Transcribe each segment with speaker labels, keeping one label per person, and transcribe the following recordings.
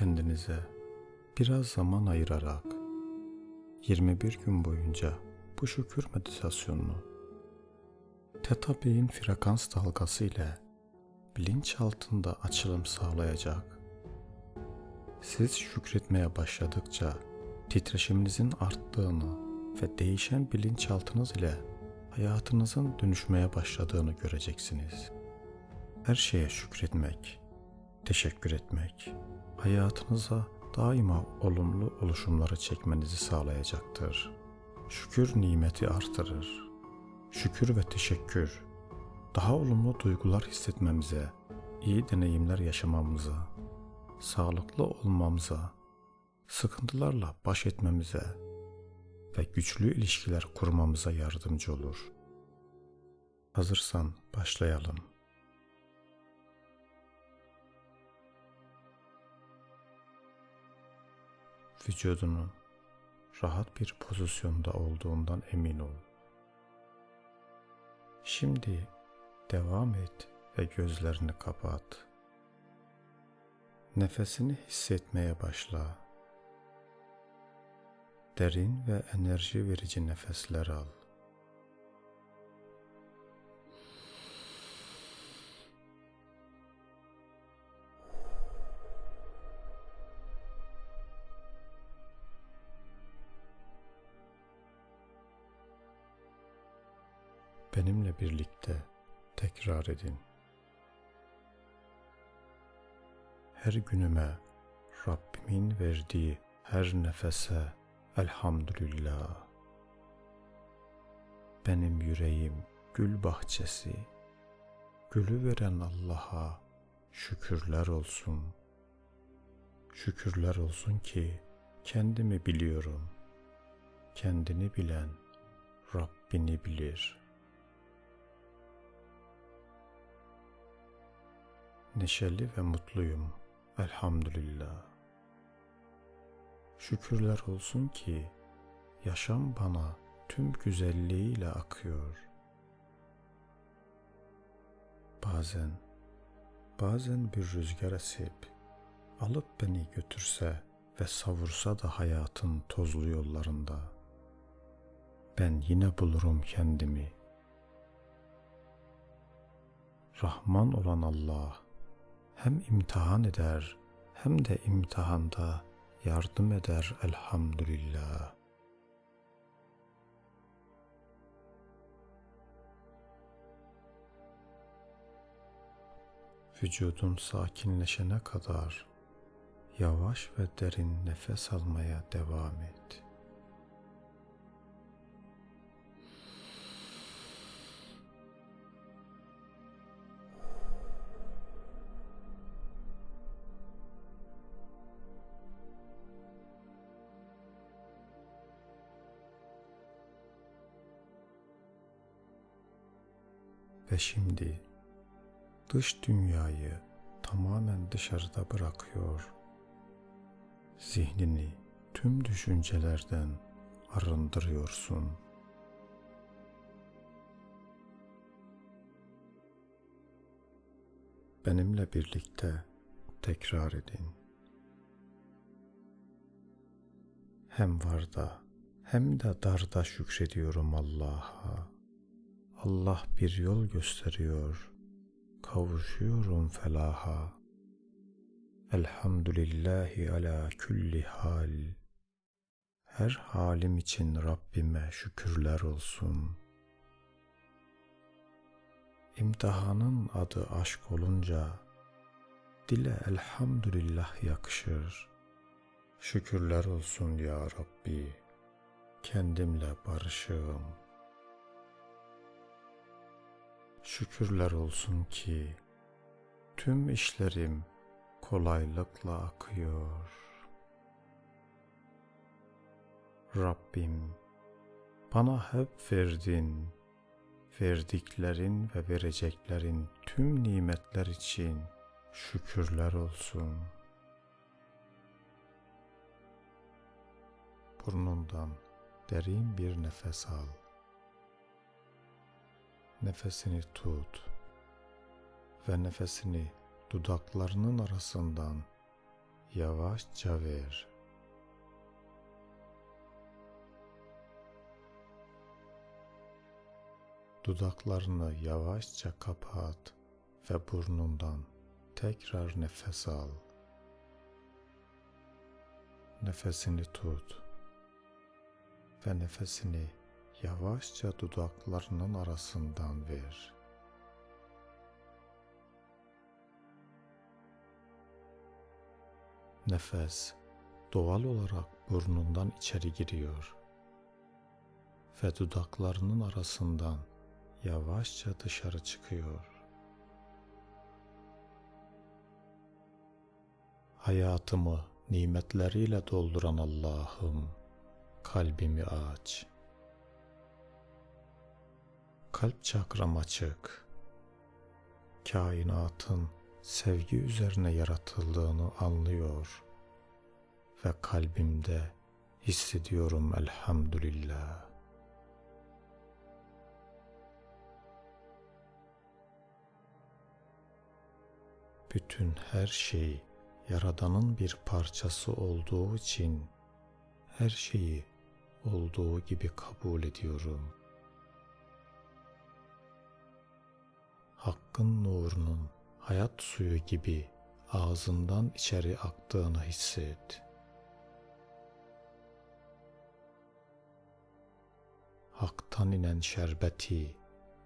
Speaker 1: kendinize biraz zaman ayırarak 21 gün boyunca bu şükür meditasyonunu Theta B'in frekans dalgası ile bilinç altında açılım sağlayacak. Siz şükretmeye başladıkça titreşiminizin arttığını ve değişen bilinçaltınız ile hayatınızın dönüşmeye başladığını göreceksiniz. Her şeye şükretmek, teşekkür etmek, hayatınıza daima olumlu oluşumları çekmenizi sağlayacaktır. Şükür nimeti artırır. Şükür ve teşekkür daha olumlu duygular hissetmemize, iyi deneyimler yaşamamıza, sağlıklı olmamıza, sıkıntılarla baş etmemize ve güçlü ilişkiler kurmamıza yardımcı olur. Hazırsan başlayalım. Vücudunun rahat bir pozisyonda olduğundan emin ol. Şimdi devam et ve gözlerini kapat. Nefesini hissetmeye başla. Derin ve enerji verici nefesler al. Birlikte tekrar edin. Her günüme Rabbimin verdiği her nefese elhamdülillah. Benim yüreğim gül bahçesi. Gülü veren Allah'a şükürler olsun. Şükürler olsun ki kendimi biliyorum. Kendini bilen Rabbini bilir.'' Neşeli ve mutluyum. Elhamdülillah. Şükürler olsun ki yaşam bana tüm güzelliğiyle akıyor. Bazen, bazen bir rüzgar esip alıp beni götürse ve savursa da hayatın tozlu yollarında. Ben yine bulurum kendimi. Rahman olan Allah hem imtihan eder hem de imtihanda yardım eder elhamdülillah. Vücudun sakinleşene kadar yavaş ve derin nefes almaya devam et. Şimdi dış dünyayı tamamen dışarıda bırakıyor. Zihnini tüm düşüncelerden arındırıyorsun. Benimle birlikte tekrar edin. Hem varda hem de darda şükrediyorum Allah'a. Allah bir yol gösteriyor. Kavuşuyorum felaha. Elhamdülillahi ala külli hal. Her halim için Rabbime şükürler olsun. İmtihanın adı aşk olunca dile elhamdülillah yakışır. Şükürler olsun ya Rabbi. Kendimle barışığım.'' Şükürler olsun ki tüm işlerim kolaylıkla akıyor. Rabbim bana hep verdin, verdiklerin ve vereceklerin tüm nimetler için şükürler olsun. Burnundan derin bir nefes al. Nefesini tut ve nefesini dudaklarının arasından yavaşça ver. Dudaklarını yavaşça kapat ve burnundan tekrar nefes al. Nefesini tut ve nefesini yavaşça dudaklarının arasından ver. Nefes doğal olarak burnundan içeri giriyor ve dudaklarının arasından yavaşça dışarı çıkıyor. Hayatımı nimetleriyle dolduran Allah'ım, kalbimi aç. Kalp çakram açık. Kainatın sevgi üzerine yaratıldığını anlıyor ve kalbimde hissediyorum elhamdülillah. Bütün her şey Yaradan'ın bir parçası olduğu için her şeyi olduğu gibi kabul ediyorum. Hakkın nurunun hayat suyu gibi ağzından içeri aktığını hisset. Hak'tan inen şerbeti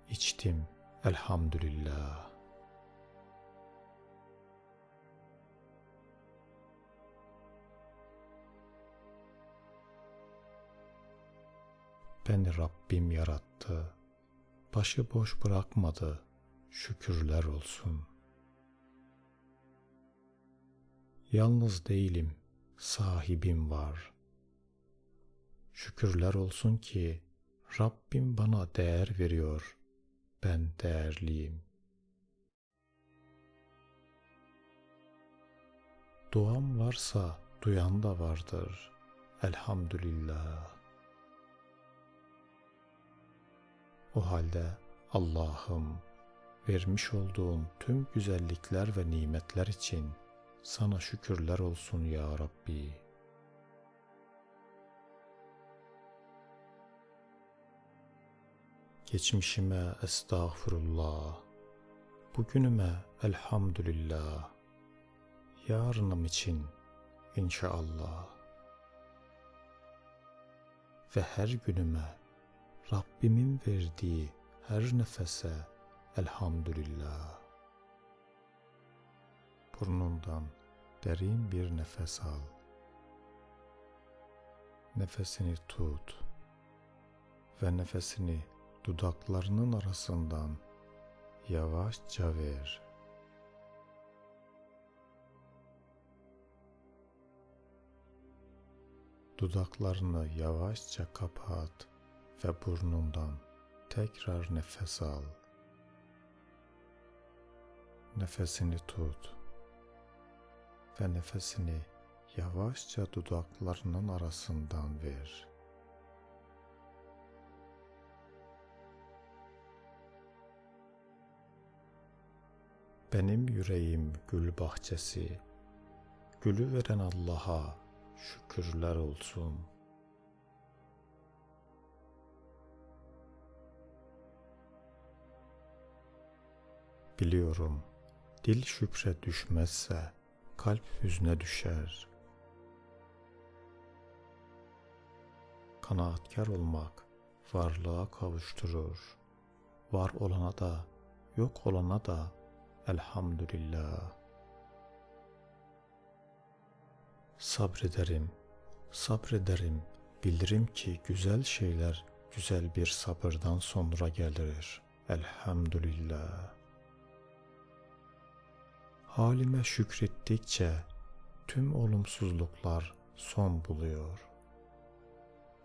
Speaker 1: içtim elhamdülillah. Beni Rabbim yarattı. Başıboş bırakmadı. Şükürler olsun. Yalnız değilim. Sahibim var. Şükürler olsun ki Rabbim bana değer veriyor. Ben değerliyim. Duam varsa duyan da vardır. Elhamdülillah. O halde Allah'ım vermiş olduğun tüm güzellikler ve nimetler için sana şükürler olsun ya Rabbi. Geçmişime estağfurullah. Bugünüme elhamdülillah. Yarınım için inşallah. Ve her günüme Rabbimin verdiği her nefese elhamdülillah. Burnundan derin bir nefes al. Nefesini tut ve nefesini dudaklarının arasından yavaşça ver. Dudaklarını yavaşça kapat ve burnundan tekrar nefes al. Nefesini tut ve nefesini yavaşça dudaklarının arasından ver. Benim yüreğim gül bahçesi, gülü veren Allah'a şükürler olsun.'' Biliyorum dil şükre düşmezse kalp hüzne düşer. Kanaatkar olmak varlığa kavuşturur. Var olana da yok olana da elhamdülillah. Sabrederim, sabrederim, bilirim ki güzel şeyler güzel bir sabırdan sonra gelir. Elhamdülillah. Halime şükrettikçe tüm olumsuzluklar son buluyor.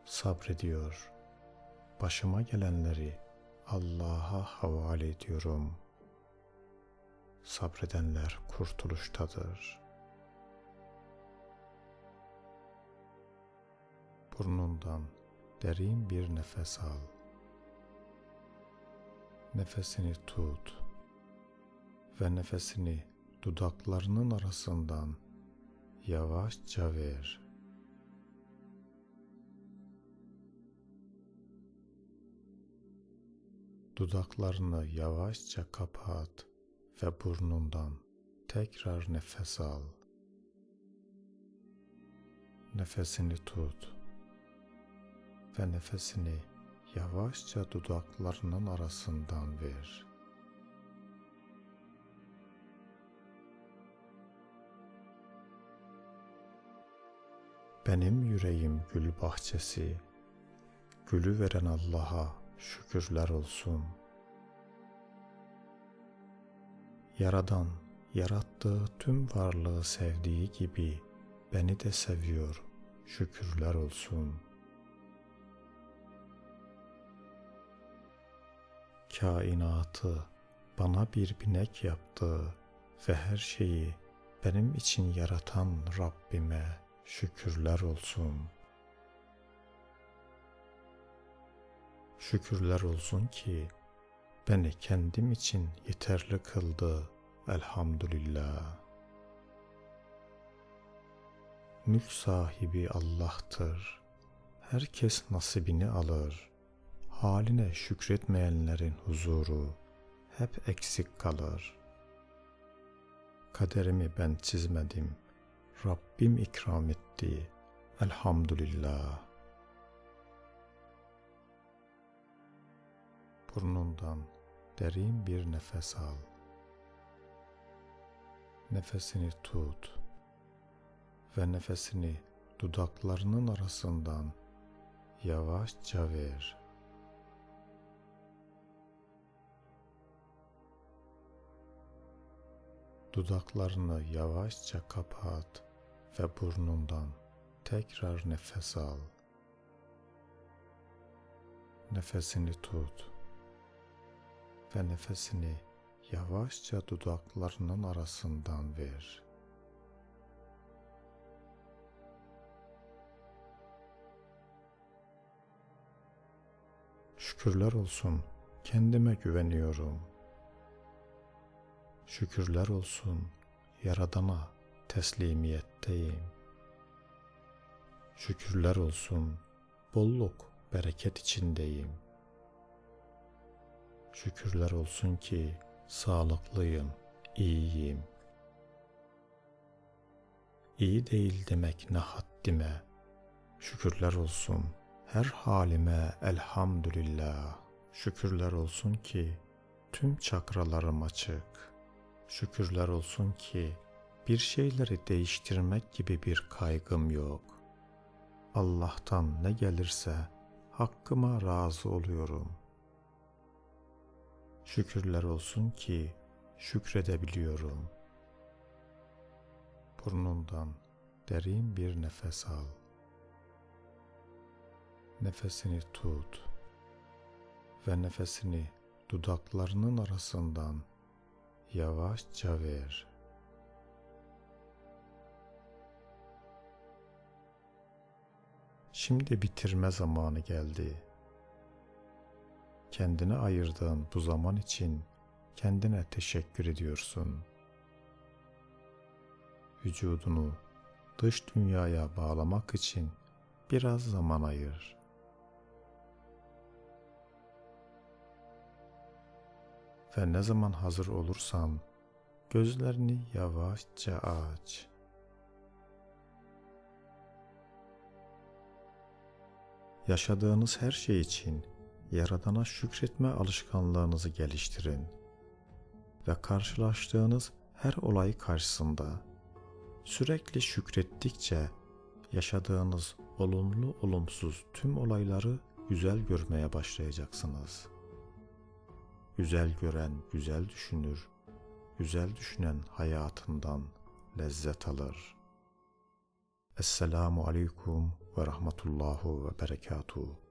Speaker 1: Sabrediyor. Başıma gelenleri Allah'a havale ediyorum. Sabredenler kurtuluştadır. Burnundan derin bir nefes al. Nefesini tut ve nefesini dudaklarının arasından yavaşça ver. Dudaklarını yavaşça kapat ve burnundan tekrar nefes al. Nefesini tut ve nefesini yavaşça dudaklarının arasından ver. Benim yüreğim gül bahçesi, gülü veren Allah'a şükürler olsun. Yaradan, yarattığı tüm varlığı sevdiği gibi beni de seviyor, şükürler olsun. Kainatı bana bir binek yaptı ve her şeyi benim için yaratan Rabbime şükürler olsun. Şükürler olsun ki beni kendim için yeterli kıldı. Elhamdülillah. Mülk sahibi Allah'tır. Herkes nasibini alır. Haline şükretmeyenlerin huzuru hep eksik kalır. Kaderimi ben çizmedim. Rabbim ikram etti. Elhamdülillah. Burnundan derin bir nefes al. Nefesini tut ve nefesini dudaklarının arasından yavaşça ver. Dudaklarını yavaşça kapat ve burnundan tekrar nefes al. Nefesini tut ve nefesini yavaşça dudaklarının arasından ver. Şükürler olsun kendime güveniyorum. Şükürler olsun Yaradan'a teslimiyetteyim. Şükürler olsun bolluk bereket içindeyim. Şükürler olsun ki sağlıklıyım, iyiyim. İyi değil demek ne haddime. Şükürler olsun her halime elhamdülillah. Şükürler olsun ki tüm çakralarım açık. Şükürler olsun ki bir şeyleri değiştirmek gibi bir kaygım yok. Allah'tan ne gelirse hakkıma razı oluyorum. Şükürler olsun ki şükredebiliyorum. Burnundan derin bir nefes al. Nefesini tut ve nefesini dudaklarının arasından yavaşça ver. Şimdi bitirme zamanı geldi. Kendine ayırdığın bu zaman için kendine teşekkür ediyorsun. Vücudunu dış dünyaya bağlamak için biraz zaman ayır. Ve ne zaman hazır olursan gözlerini yavaşça aç. Yaşadığınız her şey için Yaradan'a şükretme alışkanlığınızı geliştirin ve karşılaştığınız her olay karşısında sürekli şükrettikçe yaşadığınız olumlu olumsuz tüm olayları güzel görmeye başlayacaksınız. Güzel gören güzel düşünür, güzel düşünen hayatından lezzet alır. Esselamu aleyküm ve rahmetullahu ve berekatuhu.